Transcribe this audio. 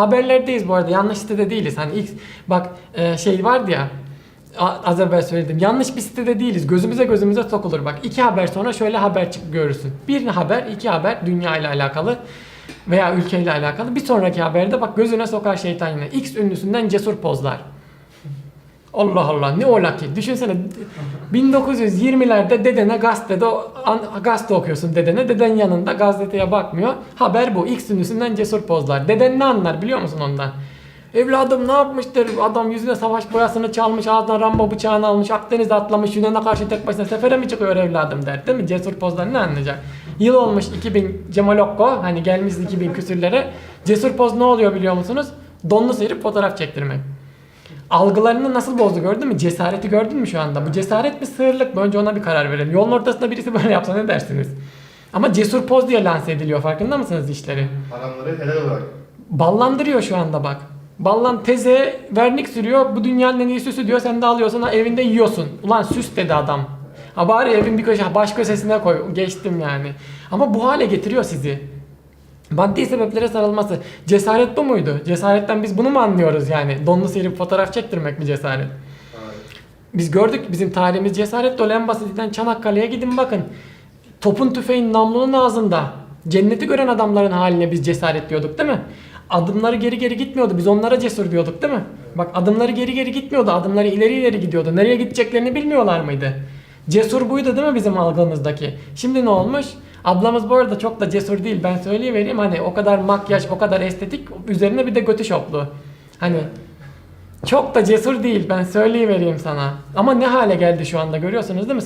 Haberlerdeyiz bu arada. Yanlış sitede değiliz. Hani ilk bak e, şey vardı ya az evvel söyledim. Yanlış bir sitede değiliz. Gözümüze gözümüze sokulur. Bak iki haber sonra şöyle haber çık görürsün. Bir haber, iki haber dünya ile alakalı veya ülkeyle alakalı. Bir sonraki haberde bak gözüne sokar şeytan yine. X ünlüsünden cesur pozlar. Allah Allah ne ola ki? Düşünsene 1920'lerde dedene gazetede an- gazete okuyorsun dedene. Deden yanında gazeteye bakmıyor. Haber bu. X ünlüsünden cesur pozlar. Deden ne anlar biliyor musun ondan? Evladım ne yapmıştır? Adam yüzüne savaş boyasını çalmış, ağzına Rambo bıçağını almış, Akdeniz'e atlamış, Yunan'a karşı tek başına sefere mi çıkıyor evladım der değil mi? Cesur pozlar ne anlayacak? Yıl olmuş 2000 Cemal Okko, hani gelmiş 2000 küsürlere. Cesur poz ne oluyor biliyor musunuz? Donlu seyirip fotoğraf çektirmek. Algılarını nasıl bozdu gördün mü? Cesareti gördün mü şu anda? Bu cesaret mi sığırlık mı? Önce ona bir karar verelim. Yolun ortasında birisi böyle yapsa ne dersiniz? Ama cesur poz diye lanse ediliyor farkında mısınız işleri? Haramları helal olarak. Ballandırıyor şu anda bak. Ballan teze vernik sürüyor. Bu dünyanın en iyi süsü diyor. Sen de alıyorsun ha, evinde yiyorsun. Ulan süs dedi adam. Ha bari evin bir köşe baş köşesine koy. Geçtim yani. Ama bu hale getiriyor sizi. Maddi sebeplere sarılması. Cesaret bu muydu? Cesaretten biz bunu mu anlıyoruz yani? Donlu seyirip fotoğraf çektirmek mi cesaret? Biz gördük bizim tarihimiz cesaret dolu en basitinden Çanakkale'ye gidin bakın. Topun tüfeğin namlunun ağzında. Cenneti gören adamların haline biz cesaret diyorduk değil mi? Adımları geri geri gitmiyordu. Biz onlara cesur diyorduk değil mi? Bak adımları geri geri gitmiyordu. Adımları ileri ileri gidiyordu. Nereye gideceklerini bilmiyorlar mıydı? Cesur buydu değil mi bizim algımızdaki? Şimdi ne olmuş? Ablamız bu arada çok da cesur değil. Ben söyleyivereyim hani o kadar makyaj, o kadar estetik. Üzerine bir de götü şoplu. Hani çok da cesur değil ben söyleyivereyim sana. Ama ne hale geldi şu anda görüyorsunuz değil mi?